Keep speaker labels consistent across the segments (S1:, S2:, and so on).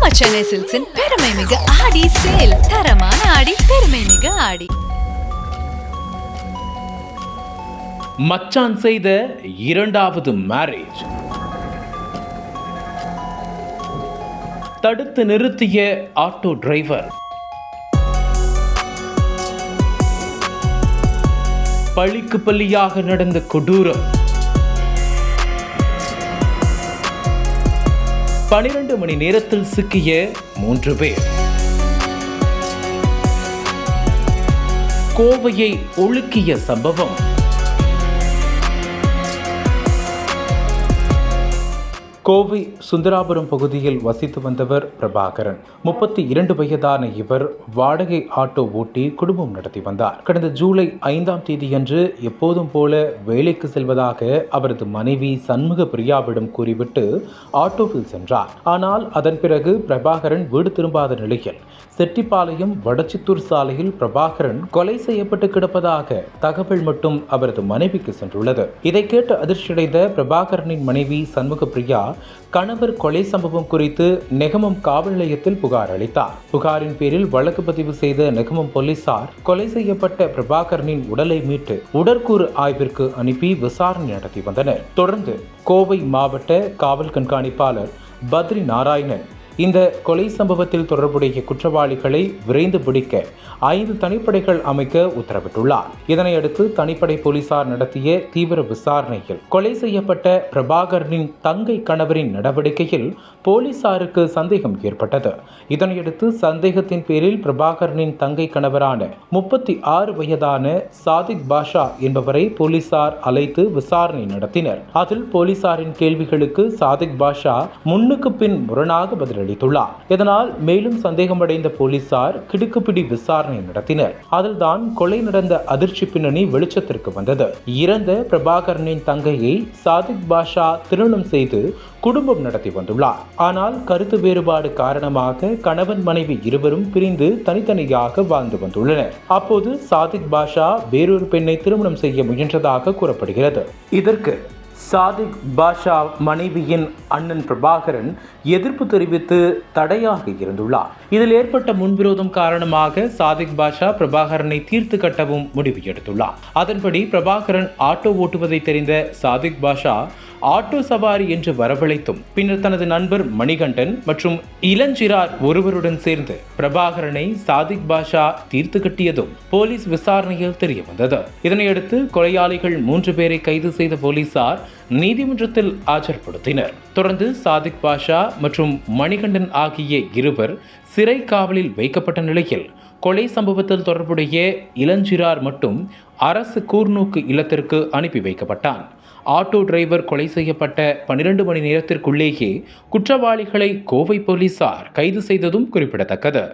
S1: நம்ம சென்னை சில்க்ஸின் பெருமை மிகு ஆடி சேல் தரமான ஆடி பெருமை மிகு ஆடி.
S2: மச்சான் செய்த இரண்டாவது மேரேஜ் தடுத்து நிறுத்திய ஆட்டோ டிரைவர் பழிக்கு பள்ளியாக நடந்த கொடூரம். பனிரெண்டு மணி நேரத்தில் சிக்கிய மூன்று பேர். கோவையை ஒழுக்கிய சம்பவம். கோவை சுந்தராபுரம் பகுதியில் வசித்து வந்தவர் பிரபாகரன். முப்பத்தி இரண்டு வயதான இவர் வாடகை ஆட்டோ ஓட்டி குடும்பம் நடத்தி வந்தார். கடந்த ஜூலை ஐந்தாம் தேதியன்று எப்போதும் போல வேலைக்கு செல்வதாக அவரது மனைவி சண்முக பிரியாவிடம் கூறிவிட்டு ஆட்டோவில் சென்றார். ஆனால் அதன் பிறகு பிரபாகரன் வீடு திரும்பாத நிலையில் செட்டிப்பாளையம் வடச்சித்தூர் சாலையில் பிரபாகரன் கொலை செய்யப்பட்டு கிடப்பதாக தகவல் மட்டும் அவரது மனைவிக்கு சென்றுள்ளது. இதை கேட்டு அதிர்ச்சியடைந்த பிரபாகரனின் மனைவி சண்முக பிரியா கணவர் கொலை சம்பவம் குறித்து நெகமம் காவல் நிலையத்தில் புகார் அளித்தார். புகாரின் பேரில் வழக்கு பதிவு செய்த நெகமம் போலீசார் கொலை செய்யப்பட்ட பிரபாகரனின் உடலை மீட்டு உடற்கூறு ஆய்விற்கு அனுப்பி விசாரணை நடத்தி வந்தனர். தொடர்ந்து கோவை மாவட்ட காவல் கண்காணிப்பாளர் பத்ரி நாராயணன் இந்த கொலை சம்பவத்தில் தொடர்புடைய குற்றவாளிகளை விரைந்து பிடிக்க ஐந்து தனிப்படைகள் அமைக்க உத்தரவிட்டுள்ளார். இதனையடுத்து தனிப்படை போலீசார் நடத்திய தீவிர விசாரணையில் கொலை செய்யப்பட்ட பிரபாகரனின் தங்கை கணவரின் நடவடிக்கையில் போலீசாருக்கு சந்தேகம் ஏற்பட்டது. இதனையடுத்து சந்தேகத்தின் பேரில் பிரபாகரனின் தங்கை கணவரான முப்பத்தி ஆறு வயதான சாதிக் பாஷா என்பவரை போலீசார் அழைத்து விசாரணை நடத்தினர். அதில் போலீசாரின் கேள்விகளுக்கு சாதிக் பாஷா முன்னுக்கு பின் முரணாக தெரிவித்துள்ளார் இதனால் மேலும் சந்தேகமடைந்த போலீசார் கிடுக்குப்பிடி விசாரணை நடத்தினர். அதில்தான் கொலை நடந்த அதிர்ச்சி பின்னணி வெளிச்சத்திற்கு வந்தது. இறந்த பிரபாகரனின் தங்கையை சாதிக் பாஷா திருமணம் செய்து குடும்பம் நடத்தி வந்துள்ளார். ஆனால் கருத்து வேறுபாடு காரணமாக கணவன் மனைவி இருவரும் பிரிந்து தனித்தனியாக வாழ்ந்து வந்துள்ளனர். அப்போது சாதிக் பாஷா வேறொரு பெண்ணை திருமணம் செய்ய முயன்றதாக கூறப்படுகிறது. இதற்கு சாதிக் பாஷா மனைவியின் அண்ணன் பிரபாகரன் எதிர்ப்பு தெரிவித்து தடையாக இருந்துள்ளார். இதில் ஏற்பட்ட முன்விரோதம் காரணமாக சாதிக் பாஷா பிரபாகரனை தீர்த்து கட்டவும் முடிவு எடுத்துள்ளார். அதன்படி பிரபாகரன் ஆட்டோ ஓட்டுவதை தெரிந்த சாதிக் பாஷா ஆட்டோ சவாரி என்று வரவழைத்தும் பின்னர் தனது நண்பர் மணிகண்டன் மற்றும் இளஞ்சிறார் ஒருவருடன் சேர்ந்து பிரபாகரனை சாதிக் பாஷா தீர்த்து கட்டியதும் போலீஸ் விசாரணையில் தெரிய வந்தது. இதனையடுத்து கொலையாளிகள் மூன்று பேரை கைது செய்த போலீசார் நீதிமன்றத்தில் ஆஜர்படுத்தினர். தொடர்ந்து சாதிக் பாஷா மற்றும் மணிகண்டன் ஆகிய இருவர் சிறை காவலில் வைக்கப்பட்ட நிலையில் கொலை சம்பவத்தில் தொடர்புடைய இளஞ்சிறார் மட்டும் அரசு கூர்நோக்கு இல்லத்திற்கு அனுப்பி வைக்கப்பட்டான். ஆட்டோ டிரைவர் கொலை செய்யப்பட்ட பனிரெண்டு மணி நேரத்திற்குள்ளேயே குற்றவாளிகளை கோவை போலீசார் கைது செய்ததும் குறிப்பிடத்தக்கது.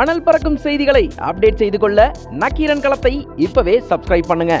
S3: அனல் பறக்கும் செய்திகளை அப்டேட் செய்து கொள்ள நக்கீரன் களத்தை இப்பவே சப்ஸ்கிரைப் பண்ணுங்க.